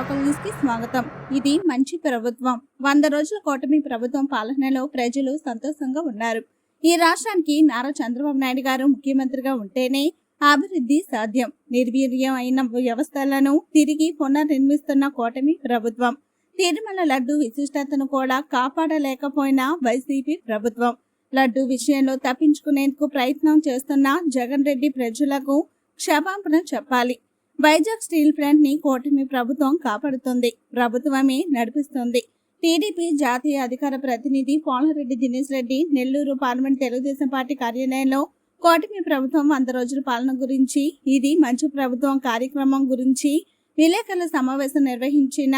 Local న్యూస్కి స్వాగతం. ఇది మంచి ప్రభుత్వం. వంద రోజుల కూటమి ప్రభుత్వం పాలనలో ప్రజలు సంతోషంగా ఉన్నారు. ఈ రాష్ట్రానికి నారా చంద్రబాబు నాయుడు గారు ముఖ్యమంత్రిగా ఉంటేనే అభివృద్ధి సాధ్యం. నిర్వీర్యం అయిన వ్యవస్థలను తిరిగి పునర్నిర్మిస్తున్న కూటమి ప్రభుత్వం. తిరుమల లడ్డు విశిష్టతను కూడా కాపాడలేకపోయిన వైసీపీ ప్రభుత్వం. లడ్డు విషయంలో తప్పించుకునేందుకు ప్రయత్నం చేస్తున్న జగన్ రెడ్డి ప్రజలకు క్షమాపణ చెప్పాలి. వైజాగ్ స్టీల్ ప్లాంట్ని కూటమి ప్రభుత్వం కాపాడుతుంది. ప్రభుత్వమే నడిపిస్తుంది. టీడీపీ జాతీయ అధికార ప్రతినిధి పోలరెడ్డి దినేష్ రెడ్డి నెల్లూరు పార్లమెంట్ తెలుగుదేశం పార్టీ కార్యాలయంలో కూటమి ప్రభుత్వం వంద రోజుల పాలన గురించి ఇది మంచి ప్రభుత్వం కార్యక్రమం గురించి విలేకరుల సమావేశం నిర్వహించిన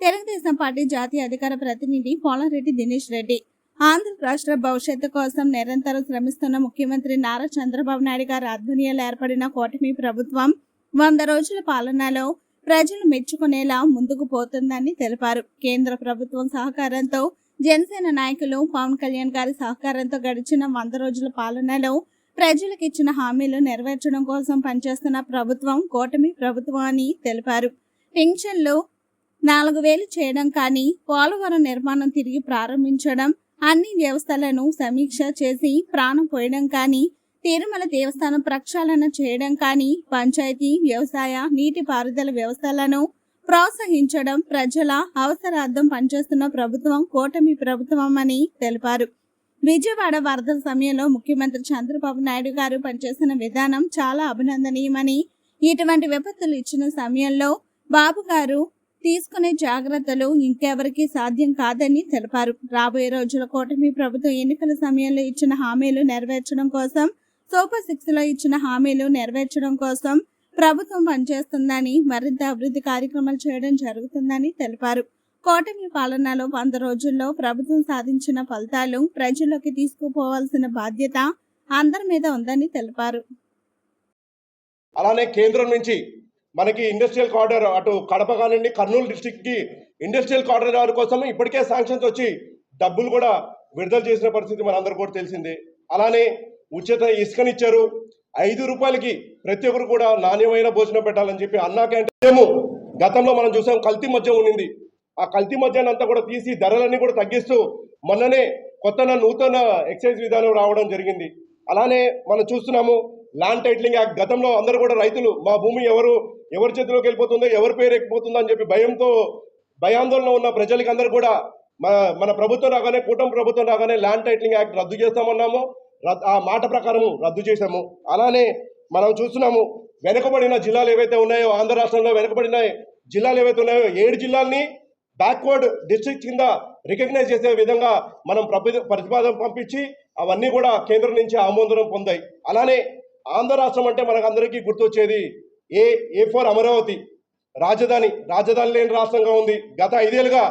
తెలుగుదేశం పార్టీ జాతీయ అధికార ప్రతినిధి పోలారెడ్డి దినేష్ రెడ్డి. ఆంధ్ర రాష్ట్ర భవిష్యత్తు కోసం నిరంతరం శ్రమిస్తున్న ముఖ్యమంత్రి నారా చంద్రబాబు నాయుడు గారి ఆధ్వర్యంలో ఏర్పడిన కూటమి ప్రభుత్వం వంద రోజుల పాలనలో ప్రజలు మెచ్చుకునేలా ముందుకు పోతుందని తెలిపారు. కేంద్ర ప్రభుత్వం సహకారంతో జనసేన నాయకులు పవన్ కళ్యాణ్ గారి సహకారంతో గడిచిన వంద రోజుల పాలనలో ప్రజలకు ఇచ్చిన హామీలు నెరవేర్చడం కోసం పనిచేస్తున్న ప్రభుత్వం కూటమి ప్రభుత్వం అని తెలిపారు. పింఛన్లు నాలుగు వేలు చేయడం కానీ పోలవరం నిర్మాణం తిరిగి ప్రారంభించడం అన్ని వ్యవస్థలను సమీక్ష చేసి ప్రాణం పోయడం కానీ తిరుమల దేవస్థానం ప్రక్షాళన చేయడం కానీ పంచాయతీ వ్యవసాయ నీటిపారుదల వ్యవస్థలను ప్రోత్సహించడం ప్రజల అవసరార్థం పనిచేస్తున్న ప్రభుత్వం కూటమి ప్రభుత్వం అని తెలిపారు. విజయవాడ వరదల సమయంలో ముఖ్యమంత్రి చంద్రబాబు నాయుడు గారు పనిచేసిన విధానం చాలా అభినందనీయమని ఇటువంటి విపత్తులు ఇచ్చిన సమయంలో బాబు గారు తీసుకునే జాగ్రత్తలు ఇంకెవరికి సాధ్యం కాదని తెలిపారు. రాబోయే రోజుల కూటమి ప్రభుత్వం ఎన్నికల సమయంలో ఇచ్చిన హామీలు నెరవేర్చడం కోసం సూపర్ సిక్స్లో ఇచ్చిన హామీలు నెరవేర్చడం కోసం ప్రభుత్వం పనిచేస్తుందని మరింత అభివృద్ధి కార్యక్రమాలు చేయడం జరుగుతుందని తెలిపారు. కూటమి పాలనలో వంద రోజుల్లో ప్రభుత్వం సాధించిన ఫలితాలు ప్రజల్లోకి తీసుకుపోవాల్సిన బాధ్యత అందరి మీద ఉందని తెలిపారు. అలానే కేంద్రం నుంచి మనకి ఇండస్ట్రియల్ కారిడార్ అటు కడప కానివ్వండి కర్నూలు డిస్టిక్కి ఇండస్ట్రియల్ కారిడార్ కోసం ఇప్పటికే శాంక్షన్స్ వచ్చి డబ్బులు కూడా విడుదల చేసిన పరిస్థితి మనందరూ కూడా తెలిసిందే. అలానే ఉచిత ఇసుకనిచ్చారు ఐదు రూపాయలకి ప్రతి ఒక్కరు కూడా నాణ్యమైన భోజనం పెట్టాలని చెప్పి అన్నా క్యాంటీన్ గతంలో మనం చూసాం కల్తీ మద్యం ఉండింది. ఆ కల్తీ మద్యాన్ని అంతా కూడా తీసి ధరలన్నీ కూడా తగ్గిస్తూ మొన్ననే కొత్త నూతన ఎక్సైజ్ విధానం రావడం జరిగింది. అలానే మనం చూస్తున్నాము ల్యాండ్ టైటిలింగ్ యాక్ట్ గతంలో అందరూ కూడా రైతులు మా భూమి ఎవరు ఎవరి చేతిలోకి వెళ్ళిపోతుందో ఎవరి పేరు ఎక్కిపోతుందో అని చెప్పి భయంతో భయాందోళన ఉన్న ప్రజలకి అందరూ కూడా మన మన ప్రభుత్వం రాగానే కూటమి ప్రభుత్వం రాగానే ల్యాండ్ టైటిలింగ్ యాక్ట్ రద్దు చేస్తామన్నాము. ఆ మాట ప్రకారము రద్దు చేశాము. అలానే మనం చూస్తున్నాము వెనుకబడిన జిల్లాలు ఏవైతే ఉన్నాయో ఆంధ్ర రాష్ట్రంలో వెనుకబడిన జిల్లాలు ఏవైతే ఉన్నాయో ఏడు జిల్లాల్ని బ్యాక్వర్డ్ డిస్ట్రిక్ట్ కింద రికగ్నైజ్ చేసే విధంగా మనం ప్రతిపాదన పంపించి అవన్నీ కూడా కేంద్రం నుంచి ఆమోదనం పొందాయి. అలానే ఆంధ్ర రాష్ట్రం అంటే మనకు అందరికీ గుర్తొచ్చేది ఏ ఏ ఫర్ అమరావతి. రాజధాని రాజధాని లేని రాష్ట్రంగా ఉంది. గత ఐదేళ్ళుగా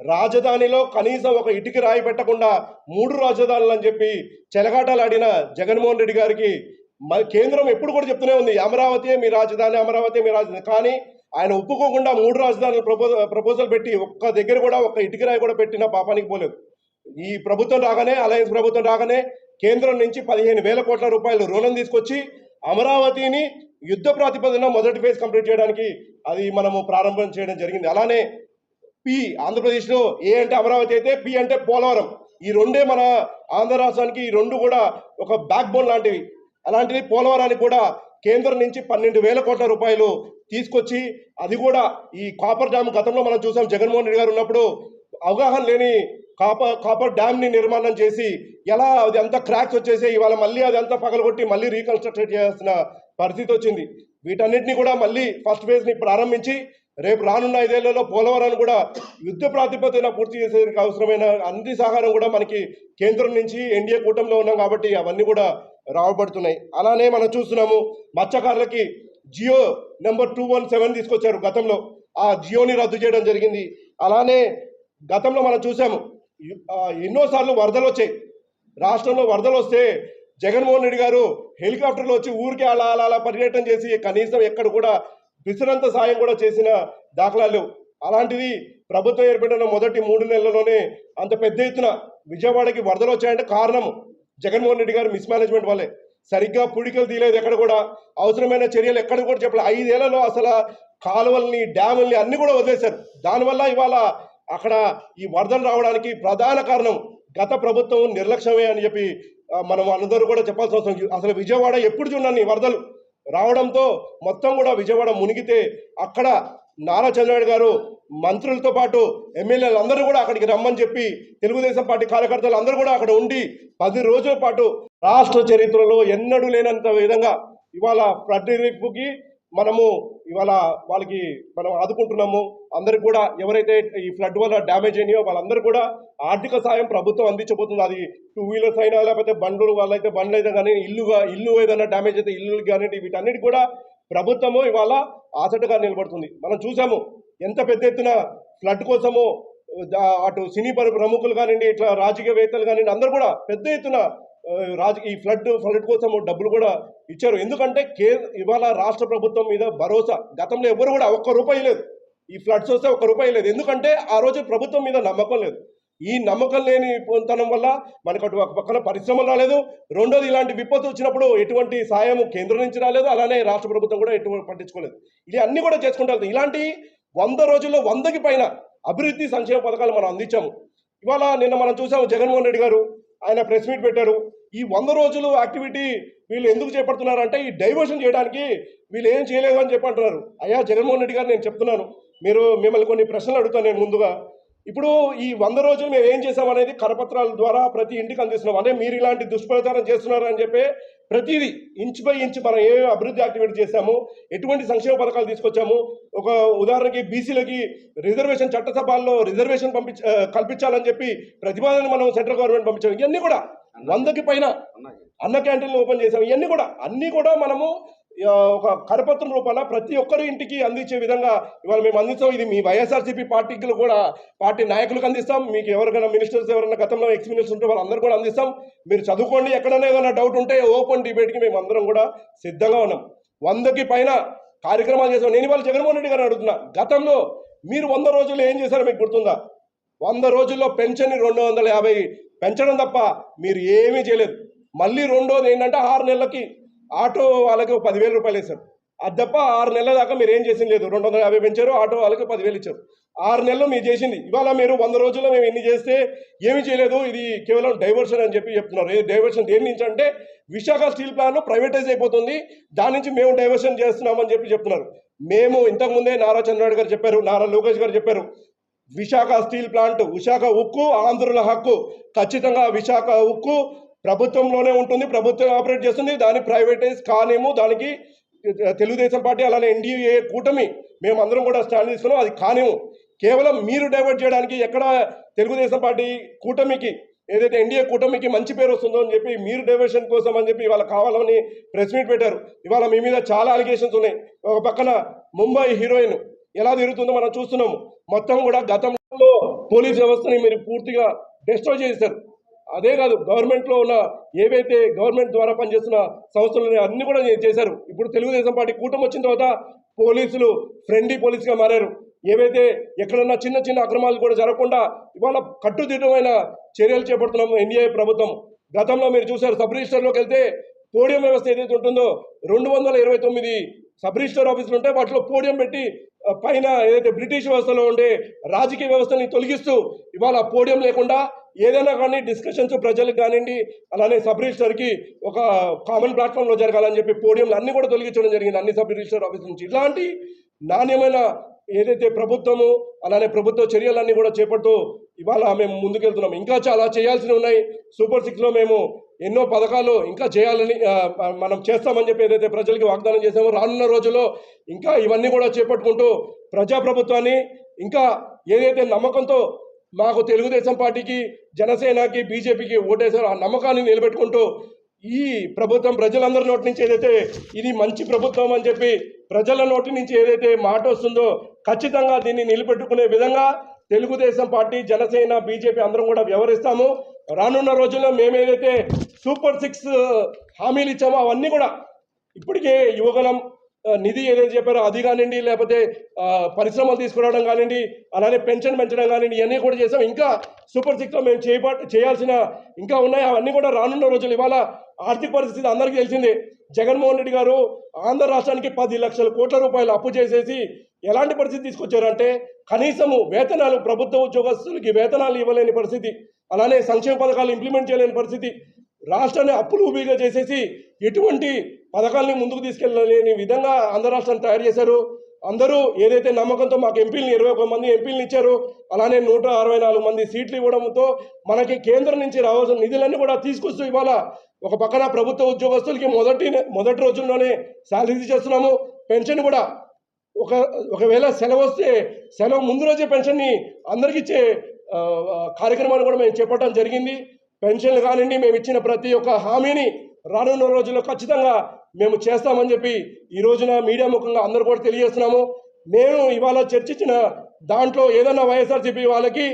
రాజధానిలో కనీసం ఒక ఇటుకి రాయి పెట్టకుండా మూడు రాజధానులు అని చెప్పి చెలగాటలాడిన జగన్మోహన్ రెడ్డి గారికి కేంద్రం ఎప్పుడు కూడా చెప్తూనే ఉంది అమరావతి మీ రాజధాని అమరావతి మీ రాజధాని. కానీ ఆయన ఒప్పుకోకుండా మూడు రాజధానులు ప్రపోజల్ ప్రపోజల్ పెట్టి ఒక్క దగ్గర కూడా ఒక్క ఇటుకి రాయి కూడా పెట్టిన పాపానికి పోలేదు. ఈ ప్రభుత్వం రాగానే అలయన్స్ ప్రభుత్వం రాగానే కేంద్రం నుంచి పదిహేను వేల కోట్ల రూపాయలు రుణం తీసుకొచ్చి అమరావతిని యుద్ధ ప్రాతిపదన మొదటి ఫేజ్ కంప్లీట్ చేయడానికి అది మనము ప్రారంభం చేయడం జరిగింది. అలానే పి ఆంధ్రప్రదేశ్లో ఏ అంటే అమరావతి అయితే పి అంటే పోలవరం. ఈ రెండే మన ఆంధ్ర రాష్ట్రానికి ఈ రెండు కూడా ఒక బ్యాక్ బోన్ లాంటివి. అలాంటిది పోలవరానికి కూడా కేంద్రం నుంచి పన్నెండు వేల కోట్ల రూపాయలు తీసుకొచ్చి అది కూడా ఈ కాపర్ డ్యామ్ గతంలో మనం చూసాం జగన్మోహన్ రెడ్డి గారు ఉన్నప్పుడు అవగాహన లేని కాపర్ కాపర్ డ్యామ్ని నిర్మాణం చేసి ఎలా అది అంతా క్రాక్స్ వచ్చేసి ఇవాళ మళ్ళీ అది అంతా పగలగొట్టి మళ్ళీ రీకన్స్ట్రక్ట్ చేయాల్సిన పరిస్థితి వచ్చింది. వీటన్నిటిని కూడా మళ్ళీ ఫస్ట్ ఫేజ్ని ప్రారంభించి రేపు రానున్న ఐదేళ్ళలో పోలవరాన్ని కూడా యుద్ధ ప్రాతిపదికన పూర్తి చేసేందుకు అవసరమైన అన్ని సహకారం కూడా మనకి కేంద్రం నుంచి ఎన్డీఏ కూటమిలో ఉన్నాం కాబట్టి అవన్నీ కూడా రావబడుతున్నాయి అలానే మనం చూస్తున్నాము మత్స్యకారులకి GO number two one seven తీసుకొచ్చారు గతంలో. ఆ జియోని రద్దు చేయడం జరిగింది. అలానే గతంలో మనం చూసాము ఎన్నోసార్లు వరదలు వచ్చాయి. రాష్ట్రంలో వరదలు వస్తే జగన్మోహన్ రెడ్డి గారు హెలికాప్టర్లో వచ్చి ఊరికే అలా అలా అలా పర్యటన చేసి కనీసం ఎక్కడ కూడా విసిరంత సాయం కూడా చేసిన దాఖలాలు అలాంటిది ప్రభుత్వం ఏర్పడిన మొదటి మూడు నెలల్లోనే అంత పెద్ద ఎత్తున విజయవాడకి వరదలు వచ్చాయంటే కారణం జగన్మోహన్ రెడ్డి గారు మిస్ మేనేజ్మెంట్ వల్లే. సరిగ్గా పుడికలు తీయలేదు ఎక్కడ కూడా. అవసరమైన చర్యలు ఎక్కడ కూడా చెప్పలేదు ఐదేళ్ళలో అసలు కాలువల్ని డ్యాముల్ని అన్ని కూడా వదిలేశారు. దానివల్ల ఇవాళ అక్కడ ఈ వరదలు రావడానికి ప్రధాన కారణం గత ప్రభుత్వం నిర్లక్ష్యమే అని చెప్పి మనం అందరూ కూడా చెప్పాల్సిన అవసరం. అసలు విజయవాడ ఎప్పుడు చూడండి ఈ వరదలు? రావడంతో మొత్తం కూడా విజయవాడ మునిగితే అక్కడ నారా చంద్రబాబు గారు మంత్రులతో పాటు ఎమ్మెల్యేలు అందరూ కూడా అక్కడికి రమ్మని చెప్పి తెలుగుదేశం పార్టీ కార్యకర్తలు అందరూ కూడా అక్కడ ఉండి పది రోజుల పాటు రాష్ట్ర చరిత్రలో ఎన్నడూ లేనంత విధంగా ఇవాళ ఫ్లడ్ మనము ఇవాళ వాళ్ళకి మనం ఆదుకుంటున్నాము. అందరికి కూడా ఎవరైతే ఈ ఫ్లడ్ వల్ల డ్యామేజ్ అయినాయో వాళ్ళందరూ కూడా ఆర్థిక సాయం ప్రభుత్వం అందించబోతుంది. అది టూ వీలర్స్ అయినా లేకపోతే బండ్లు వాళ్ళైతే బండ్లు అయితే కానీ ఇల్లుగా ఇల్లు ఏదైనా డ్యామేజ్ అయితే ఇల్లు కానీ వీటన్నిటి కూడా ప్రభుత్వము ఇవాళ ఆసటగా నిలబడుతుంది. మనం చూసాము ఎంత పెద్ద ఎత్తున ఫ్లడ్ కోసము అటు సినీ ప్రముఖులు కానివ్వండి ఇట్లా రాజకీయవేత్తలు కానివ్వండి అందరూ కూడా పెద్ద ఎత్తున రాజు ఈ ఫ్లడ్ ఫ్లడ్ కోసం డబ్బులు కూడా ఇచ్చారు. ఎందుకంటే కే ఇవాళ రాష్ట్ర ప్రభుత్వం మీద భరోసా. గతంలో ఎవరు కూడా ఒక్క రూపాయి లేదు. ఈ ఫ్లడ్స్ వస్తే ఒక్క రూపాయి లేదు. ఎందుకంటే ఆ రోజు ప్రభుత్వం మీద నమ్మకం లేదు. ఈ నమ్మకం లేని పొంతనం వల్ల మనకు అటు ఒక పక్కన పరిశ్రమలు రాలేదు. రెండోది ఇలాంటి విపత్తు వచ్చినప్పుడు ఎటువంటి సాయం కేంద్రం నుంచి రాలేదు. అలానే రాష్ట్ర ప్రభుత్వం కూడా ఎటువంటి పట్టించుకోలేదు. ఇది అన్ని కూడా చేసుకుంటారు ఇలాంటి వంద రోజుల్లో వందకి పైన అభివృద్ధి సంక్షేమ పథకాలు మనం అందించాము. ఇవాళ నిన్న మనం చూసాము జగన్మోహన్ రెడ్డి గారు ఆయన ప్రెస్ మీట్ పెట్టారు. ఈ వంద రోజులు యాక్టివిటీ వీళ్ళు ఎందుకు చేపడుతున్నారు అంటే ఈ డైవర్షన్ చేయడానికి వీళ్ళు ఏం చేయలేదు అని చెప్పి అంటున్నారు. అయ్యా జగన్మోహన్ రెడ్డి గారు నేను చెప్తున్నాను. మీరు మిమ్మల్ని కొన్ని ప్రశ్నలు అడుగుతాను నేను ముందుగా. ఇప్పుడు ఈ వంద రోజులు మేము ఏం చేసాం అనేది కరపత్రాల ద్వారా ప్రతి ఇంటికి అందిస్తున్నాం. అంటే మీరు ఇలాంటి దుష్ప్రచారం చేస్తున్నారు అని చెప్పి ప్రతిదీ ఇంచ్ బై ఇంచ్ మనం ఏ అభివృద్ధి యాక్టివిటీ చేశాము ఎటువంటి సంక్షేమ పథకాలు తీసుకొచ్చాము ఒక ఉదాహరణకి బీసీలకి రిజర్వేషన్ చట్టసభల్లో రిజర్వేషన్ పంపించ కల్పించాలని చెప్పి ప్రతిపాదన మనం సెంట్రల్ గవర్నమెంట్ పంపించాము. ఇవన్నీ కూడా వందకి పైన అన్న క్యాంటీన్లు ఓపెన్ చేసాం ఇవన్నీ కూడా అన్నీ కూడా మనము ఒక కరపత్రం రూపంలో ప్రతి ఒక్కరి ఇంటికి అందించే విధంగా ఇవాళ మేము అందిస్తాం. ఇది మీ వైఎస్ఆర్సీపీ పార్టీకి కూడా పార్టీ నాయకులకు అందిస్తాం. మీకు ఎవరికైనా మినిస్టర్స్ ఎవరైనా గతంలో ఎక్స్ మినిస్టర్ ఉంటే వాళ్ళందరూ కూడా అందిస్తాం. మీరు చదువుకోండి. ఎక్కడైనా ఏదైనా డౌట్ ఉంటే ఓపెన్ డిబేట్కి మేము అందరం కూడా సిద్ధంగా ఉన్నాం. వందకి పైన కార్యక్రమాలు చేసాం నేను ఇవాళ జగన్మోహన్ రెడ్డి గారు అడుగుతున్నా. గతంలో మీరు వంద రోజుల్లో ఏం చేశారో మీకు గుర్తుందా? వంద రోజుల్లో పెన్షన్ రెండు వందల యాభై పెంచడం తప్ప మీరు ఏమీ చేయలేదు. మళ్ళీ రెండోది ఏంటంటే ఆరు నెలలకి ఆటో వాళ్ళకి పదివేల రూపాయలు వేశారు అది తప్ప ఆరు నెలల దాకా మీరు ఏం చేసింది లేదు. రెండు వందల యాభై పెంచారు ఆటో వాళ్ళకి పదివేలు ఇచ్చారు. ఆరు నెలలు మీరు చేసింది. ఇవాళ మీరు వంద రోజుల్లో మేము ఎన్ని చేస్తే ఏమి చేయలేదు. ఇది కేవలం డైవర్షన్ అని చెప్పి చెప్తున్నారు. ఏ డైవర్షన్ దేని నుంచి అంటే విశాఖ స్టీల్ ప్లాంట్ ప్రైవేటైజ్ అయిపోతుంది. దాని నుంచి మేము డైవర్షన్ చేస్తున్నామని చెప్పి చెప్తున్నారు. మేము ఇంతకుముందే నారా చంద్రబాబు గారు చెప్పారు నారా లోకేష్ గారు చెప్పారు విశాఖ స్టీల్ ప్లాంట్ విశాఖ ఉక్కు ఆంధ్రుల హక్కు ఖచ్చితంగా విశాఖ ఉక్కు ప్రభుత్వంలోనే ఉంటుంది ప్రభుత్వం ఆపరేట్ చేస్తుంది దాన్ని ప్రైవేటైజ్ కానేమో దానికి తెలుగుదేశం పార్టీ అలానే ఎన్డీఏ కూటమి మేమందరం కూడా స్టాండ్ తీసుకున్నాం అది కానేమో. కేవలం మీరు డైవర్ట్ చేయడానికి ఎక్కడ తెలుగుదేశం పార్టీ కూటమికి ఏదైతే ఎన్డీఏ కూటమికి మంచి పేరు వస్తుందో అని చెప్పి మీరు డైవర్షన్ కోసం అని చెప్పి ఇవాళ కావాలని ప్రెస్ మీట్ పెట్టారు. ఇవాళ మీ మీద చాలా అలిగేషన్స్ ఉన్నాయి. ఒక పక్కన ముంబై హీరోయిన్ ఎలా తిరుగుతుందో మనం చూస్తున్నాము. మొత్తం కూడా గతంలో పోలీస్ వ్యవస్థని మీరు పూర్తిగా డిస్ట్రాయ్ చేశారు అదే కాదు గవర్నమెంట్లో ఉన్న ఏవైతే గవర్నమెంట్ ద్వారా పనిచేస్తున్న సంస్థలు అన్ని కూడా చేశారు. ఇప్పుడు తెలుగుదేశం పార్టీ కూటమి వచ్చిన తర్వాత పోలీసులు ఫ్రెండ్లీ పోలీసుగా మారారు. ఏవైతే ఎక్కడన్నా చిన్న చిన్న అక్రమాలు కూడా జరగకుండా ఇవాళ కట్టుదిట్టమైన చర్యలు చేపడుతున్నాము ఎన్డీఏ ప్రభుత్వం. గతంలో మీరు చూశారు సబ్ రిజిస్టర్లోకి వెళ్తే పోడియం వ్యవస్థ ఏదైతే ఉంటుందో రెండు వందల ఇరవై తొమ్మిది సబ్ రిజిస్టర్ ఆఫీసులు ఉంటాయి వాటిలో పోడియం పెట్టి పైన ఏదైతే బ్రిటిష్ వ్యవస్థలో ఉండే రాజకీయ వ్యవస్థని తొలగిస్తూ ఇవాళ పోడియం లేకుండా ఏదైనా కానీ డిస్కషన్స్ ప్రజలకు కానివ్వండి అలానే సబ్ రిజిస్టర్కి ఒక కామన్ ప్లాట్ఫామ్లో జరగాలని చెప్పి పోడియంలు అన్ని కూడా తొలగించడం జరిగింది అన్ని సబ్ రిజిస్టర్ ఆఫీస్ నుంచి. ఇలాంటి నాణ్యమైన ఏదైతే ప్రభుత్వము అలానే ప్రభుత్వ చర్యలన్నీ కూడా చేపడుతూ ఇవాళ మేము ముందుకెళ్తున్నాం. ఇంకా చాలా చేయాల్సినవి ఉన్నాయి. సూపర్ సిక్స్లో మేము ఎన్నో పథకాలు ఇంకా చేయాలని మనం చేస్తామని చెప్పి ఏదైతే ప్రజలకి వాగ్దానం చేసామో రానున్న రోజుల్లో ఇంకా ఇవన్నీ కూడా చేపట్టుకుంటూ ప్రజాప్రభుత్వాన్ని ఇంకా ఏదైతే నమ్మకంతో మాకు తెలుగుదేశం పార్టీకి జనసేనకి బీజేపీకి ఓటేశారో ఆ నమ్మకాన్ని నిలబెట్టుకుంటూ ఈ ప్రభుత్వం ప్రజలందరి నోటి నుంచి ఏదైతే ఇది మంచి ప్రభుత్వం అని చెప్పి ప్రజల నోటి నుంచి ఏదైతే మాట వస్తుందో ఖచ్చితంగా దీన్ని నిలబెట్టుకునే విధంగా తెలుగుదేశం పార్టీ జనసేన బీజేపీ అందరం కూడా వ్యవహరిస్తాము. రానున్న రోజుల్లో మేము ఏదైతే సూపర్ సిక్స్ హామీలు ఇచ్చామో అవన్నీ కూడా ఇప్పటికే యువగలం నిధి ఏదైతే చెప్పారో అది కానివ్వండి లేకపోతే పరిశ్రమలు తీసుకురావడం కానివ్వండి అలానే పెన్షన్ పెంచడం కానివ్వండి ఇవన్నీ కూడా చేసాం. ఇంకా సూపర్ సిక్స్లో మేము చేయబ చేయాల్సిన ఇంకా ఉన్నాయి. అవన్నీ కూడా రానున్న రోజులు. ఇవాళ ఆర్థిక పరిస్థితి అందరికీ తెలిసిందే. జగన్మోహన్ రెడ్డి గారు ఆంధ్ర రాష్ట్రానికి పది లక్షల కోట్ల రూపాయలు అప్పు చేసేసి ఎలాంటి పరిస్థితి తీసుకొచ్చారంటే కనీసము వేతనాలు ప్రభుత్వ ఉద్యోగస్తులకి వేతనాలు ఇవ్వలేని పరిస్థితి అలానే సంక్షేమ పథకాలు ఇంప్లిమెంట్ చేయలేని పరిస్థితి రాష్ట్రాన్ని అప్పులు ఊబిగా చేసేసి ఎటువంటి పథకాలని ముందుకు తీసుకెళ్ళలేని విధంగా ఆంధ్ర రాష్ట్రాన్ని తయారు చేశారు. అందరూ ఏదైతే నమ్మకంతో మాకు ఎంపీలను ఇరవై ఒక మంది ఎంపీలను ఇచ్చారు అలానే నూట అరవై నాలుగు మంది సీట్లు ఇవ్వడంతో మనకి కేంద్రం నుంచి రావాల్సిన నిధులన్నీ కూడా తీసుకొస్తూ ఇవాళ ఒక పక్కన ప్రభుత్వ ఉద్యోగస్తులకి మొదటి మొదటి రోజుల్లోనే శాలరీ చేస్తున్నాము పెన్షన్ కూడా ఒక ఒకవేళ సెలవు వస్తే సెలవు ముందు రోజే పెన్షన్ని అందరికి ఇచ్చే కార్యక్రమాన్ని కూడా మేము చేపట్టడం జరిగింది. పెన్షన్లు కానివ్వండి మేము ఇచ్చిన ప్రతి ఒక్క హామీని రానున్న రోజుల్లో ఖచ్చితంగా మేము చేస్తామని చెప్పి ఈ రోజున మీడియా ముఖంగా అందరూ కూడా తెలియజేస్తున్నాము. మేము ఇవాళ చర్చించిన దాంట్లో ఏదన్నా వైఎస్ఆర్సీపీ వాళ్ళకి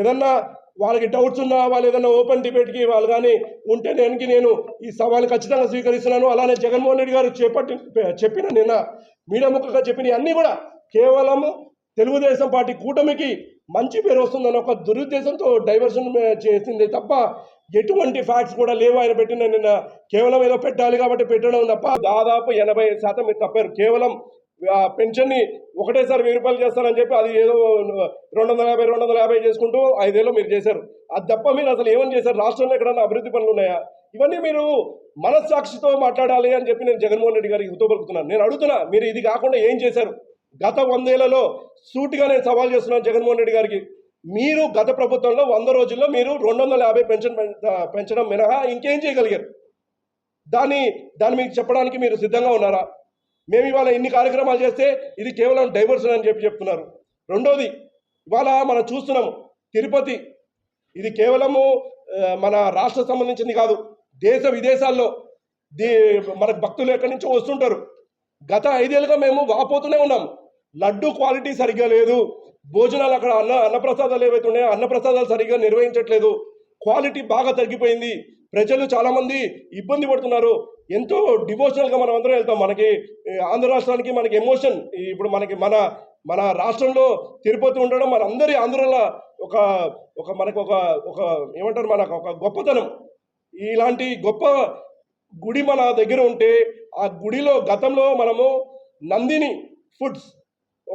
ఏదన్నా వాళ్ళకి డౌట్స్ ఉన్నా వాళ్ళు ఏదైనా ఓపెన్ డిబేట్కి వాళ్ళు కానీ ఉంటే నేను నేను ఈ సవాలు ఖచ్చితంగా స్వీకరిస్తున్నాను. అలానే జగన్మోహన్ రెడ్డి గారు చేపట్టి చెప్పిన నిన్న మీడియా ముఖంగా చెప్పిన అన్నీ కూడా కేవలము తెలుగుదేశం పార్టీ కూటమికి మంచి పేరు వస్తుందని ఒక దురుద్దేశంతో డైవర్షన్ చేసింది తప్ప ఎటువంటి ఫ్యాక్ట్స్ కూడా లేవు. ఆయన పెట్టిన నిన్న కేవలం ఏదో పెట్టాలి కాబట్టి పెట్టడం తప్ప దాదాపు ఎనభై శాతం మీరు తప్పారు. కేవలం పెన్షన్ని ఒకటేసారి వెయ్యి రూపాయలు చేస్తారని చెప్పి అది ఏదో రెండు వందల యాభై రెండు వందల యాభై చేసుకుంటూ ఐదేళ్ళు మీరు చేశారు. అది తప్ప మీరు అసలు ఏమని చేశారు? రాష్ట్రంలో ఎక్కడన్నా అభివృద్ధి పనులు ఉన్నాయా? ఇవన్నీ మీరు మనస్సాక్షితో మాట్లాడాలి అని చెప్పి నేను జగన్మోహన్ రెడ్డి గారికి హితో పలుకుతున్నాను నేను అడుగుతున్నా మీరు ఇది కాకుండా ఏం చేశారు? గత వందేళ్ళలో సూటిగా నేను సవాల్ చేస్తున్నాను జగన్మోహన్ రెడ్డి గారికి. మీరు గత ప్రభుత్వంలో వంద రోజుల్లో మీరు రెండు వందల యాభై పెన్షన్ పెంచడం మినహా ఇంకేం చేయగలిగారు? దాన్ని దాన్ని మీకు చెప్పడానికి మీరు సిద్ధంగా ఉన్నారా? మేము ఇవాళ ఇన్ని కార్యక్రమాలు చేస్తే ఇది కేవలం డైవర్షన్ అని చెప్పి చెప్తున్నారు. రెండోది ఇవాళ మనం చూస్తున్నాము తిరుపతి ఇది కేవలము మన రాష్ట్ర సంబంధించింది కాదు దేశ విదేశాల్లో దీ మన భక్తులు ఎక్కడి నుంచో వస్తుంటారు. గత ఐదేళ్ళుగా మేము వాపోతూనే ఉన్నాం. లడ్డు క్వాలిటీ సరిగ్గా లేదు భోజనాలు అక్కడ అన్న అన్నప్రసాదాలు ఏవైతే ఉన్నాయో అన్నప్రసాదాలు సరిగ్గా నిర్వహించట్లేదు క్వాలిటీ బాగా తగ్గిపోయింది ప్రజలు చాలామంది ఇబ్బంది పడుతున్నారు. ఎంతో డివోషనల్గా మనం అందరం వెళ్తాం. మనకి ఆంధ్ర రాష్ట్రానికి మనకి ఎమోషన్ ఇప్పుడు మనకి మన మన రాష్ట్రంలో తిరుపతి ఉండడం మన అందరి ఆంధ్రలో ఒక ఒక మనకు ఒక ఒక ఏమంటారు మనకు ఒక గొప్పతనం. ఇలాంటి గొప్ప గుడి మన దగ్గర ఉంటే ఆ గుడిలో గతంలో మనము నందిని ఫుడ్స్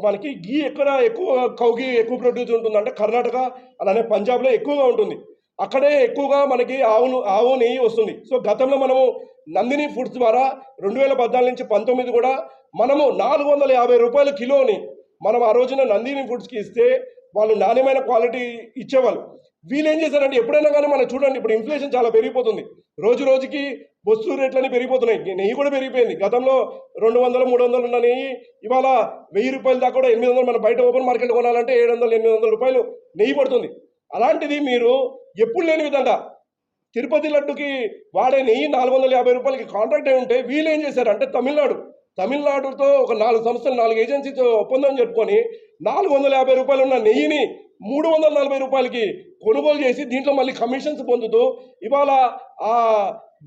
మనకి గీ ఎక్కడ ఎక్కువ కౌగి ఎక్కువ ప్రొడ్యూస్ ఉంటుంది అంటే కర్ణాటక అలానే పంజాబ్లో ఎక్కువగా ఉంటుంది. అక్కడే ఎక్కువగా మనకి ఆవును ఆవు నెయ్యి వస్తుంది. సో గతంలో మనము నందిని ఫుడ్స్ ద్వారా రెండు వేల పద్నాలుగు నుంచి పంతొమ్మిది కూడా మనము నాలుగు వందల యాభై రూపాయల కిలోని మనం ఆ రోజున నందిని ఫుడ్స్కి ఇస్తే వాళ్ళు నాణ్యమైన క్వాలిటీ ఇచ్చేవాళ్ళు. వీళ్ళు ఏం చేశారంటే ఎప్పుడైనా కానీ మనం చూడండి ఇప్పుడు ఇన్ఫ్లేషన్ చాలా పెరిగిపోతుంది. రోజు రోజుకి వస్తువు రేట్లన్నీ పెరిగిపోతున్నాయి. నెయ్యి కూడా పెరిగిపోయింది. గతంలో రెండు వందలు మూడు వందలు ఉన్న నెయ్యి ఇవాళ వెయ్యి రూపాయల దాకా కూడా ఎనిమిది వందలు మనం బయట ఓపెన్ మార్కెట్ కొనాలంటే ఏడు వందలు ఎనిమిది వందల రూపాయలు నెయ్యి పడుతుంది. అలాంటిది మీరు ఎప్పుడు లేని విధంగా తిరుపతి లడ్డుకి వాడే నెయ్యి నాలుగు వందల యాభై రూపాయలకి కాంట్రాక్ట్ అయి ఉంటే వీళ్ళు ఏం చేశారు అంటే తమిళనాడు. తమిళనాడుతో ఒక నాలుగు సంస్థలు నాలుగు ఏజెన్సీతో ఒప్పందం చెప్పుకొని నాలుగు వందల యాభై రూపాయలు ఉన్న నెయ్యిని మూడు వందల నలభై రూపాయలకి కొనుగోలు చేసి దీంట్లో మళ్ళీ కమిషన్స్ పొందుతూ ఇవాళ ఆ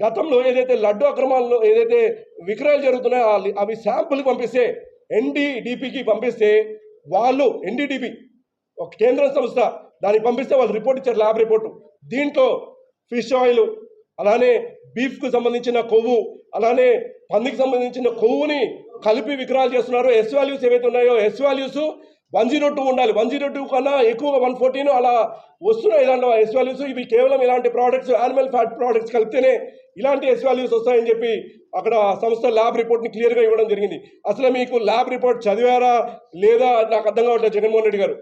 గతంలో ఏదైతే లడ్డు అక్రమాల్లో ఏదైతే విక్రయాలు జరుగుతున్నాయో అవి శాంపుల్కి పంపిస్తే ఎన్డీడీపీకి పంపిస్తే వాళ్ళు ఎన్డీడీపీ ఒక కేంద్ర సంస్థ దానికి పంపిస్తే వాళ్ళు రిపోర్ట్ ఇచ్చారు ల్యాబ్ రిపోర్టు. దీంట్లో ఫిష్ ఆయిల్ అలానే బీఫ్కు సంబంధించిన కొవ్వు అలానే పందికి సంబంధించిన కొవ్వుని కలిపి విక్రయాలు చేస్తున్నారు. ఎస్ వాల్యూస్ ఏవైతే ఉన్నాయో S values one zero two ఉండాలి. వన్ జీరో టూ కన్నా ఎక్కువగా వన్ ఫోర్టీన్ అలా వస్తున్నాయి. ఇలాంటి ఎస్ వాల్యూస్ ఇవి కేవలం ఇలాంటి ప్రోడక్ట్స్ యానిమల్ ఫ్యాట్ ప్రోడక్ట్స్ కలిపితేనే ఇలాంటి ఎస్ వాల్యూస్ వస్తాయని చెప్పి అక్కడ సంస్థ ల్యాబ్ రిపోర్ట్ని క్లియర్గా ఇవ్వడం జరిగింది. అసలు మీకు ల్యాబ్ రిపోర్ట్ చదివారా లేదా నాకు అర్థం కావట్లేదు జగన్మోహన్ రెడ్డి గారు.